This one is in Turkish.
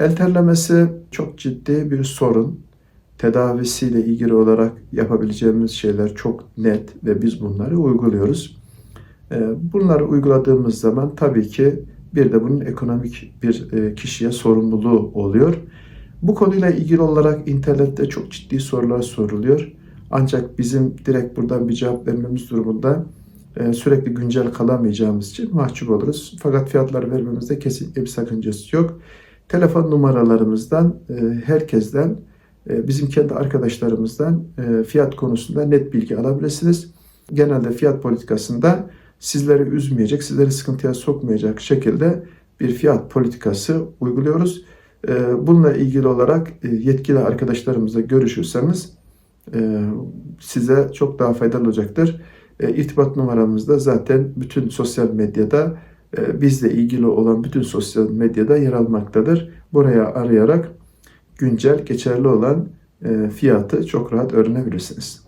El terlemesi çok ciddi bir sorun. Tedavisiyle ilgili olarak yapabileceğimiz şeyler çok net ve biz bunları uyguluyoruz. Ee, Bunları uyguladığımız zaman tabii ki bir de bunun ekonomik bir e, kişiye sorumluluğu oluyor. Bu konuyla ilgili olarak internette çok ciddi sorular soruluyor. Ancak bizim direkt buradan bir cevap vermemiz durumunda e, sürekli güncel kalamayacağımız için mahcup oluruz. Fakat fiyatları vermemizde kesinlikle bir sakıncası yok. Telefon numaralarımızdan e, herkesten e, bizim kendi arkadaşlarımızdan e, fiyat konusunda net bilgi alabilirsiniz. Genelde fiyat politikasında sizleri üzmeyecek, sizleri sıkıntıya sokmayacak şekilde bir fiyat politikası uyguluyoruz. Bununla ilgili olarak yetkili arkadaşlarımızla görüşürseniz size çok daha faydalı olacaktır. İrtibat numaramız da zaten bütün sosyal medyada ee, bizle ilgili olan bütün sosyal medyada yer almaktadır. Buraya arayarak güncel, geçerli olan e, fiyatı çok rahat öğrenebilirsiniz.